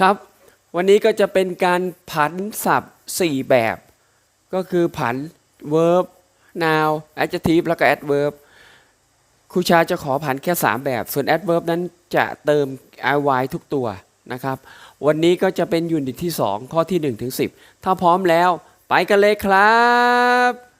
ครับ วันนี้ก็จะเป็นการผันศัพท์ 4 แบบ ก็คือผัน verb noun adjective แล้วก็ adverb ครูชาจะขอผันแค่ 3 แบบ ส่วน adverb นั้นจะเติม ly ทุกตัวนะครับ วันนี้ก็จะเป็นยูนิตที่ 2 ข้อที่ 1 ถึง 10 ถ้าพร้อมแล้ว ไปกันเลยครับ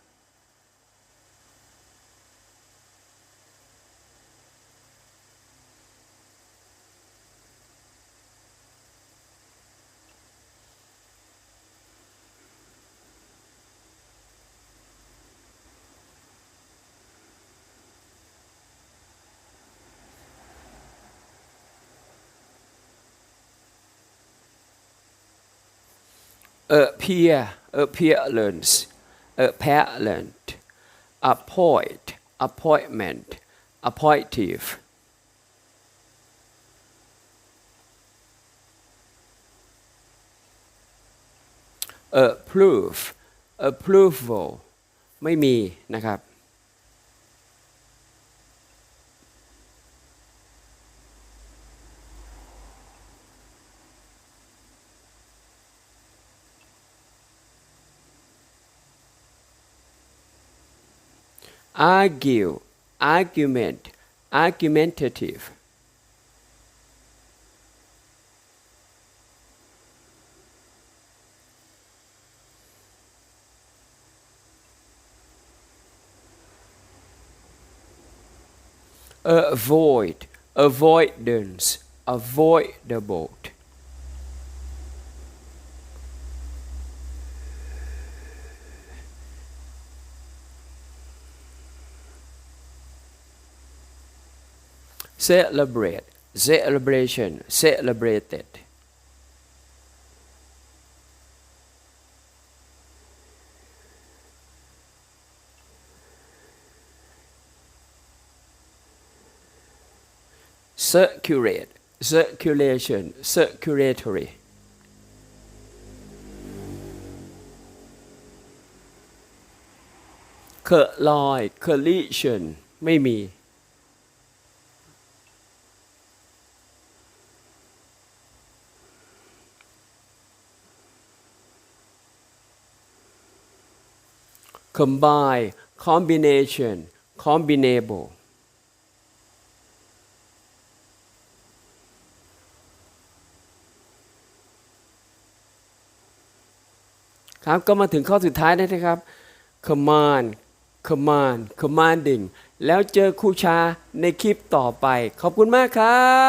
appear appearance apparent appoint appointment appointive approve approval ไม่มีนะครับ argue argument argumentative. Avoid avoidance avoidable celebrate celebration celebrated circulate circulation circulatory collide collision ไม่มี combine combination combinable ครับก็มาถึงข้อสุดท้ายแล้วนะครับ command command commanding แล้วเจอครูชาในคลิปต่อไป ขอบคุณมากครับ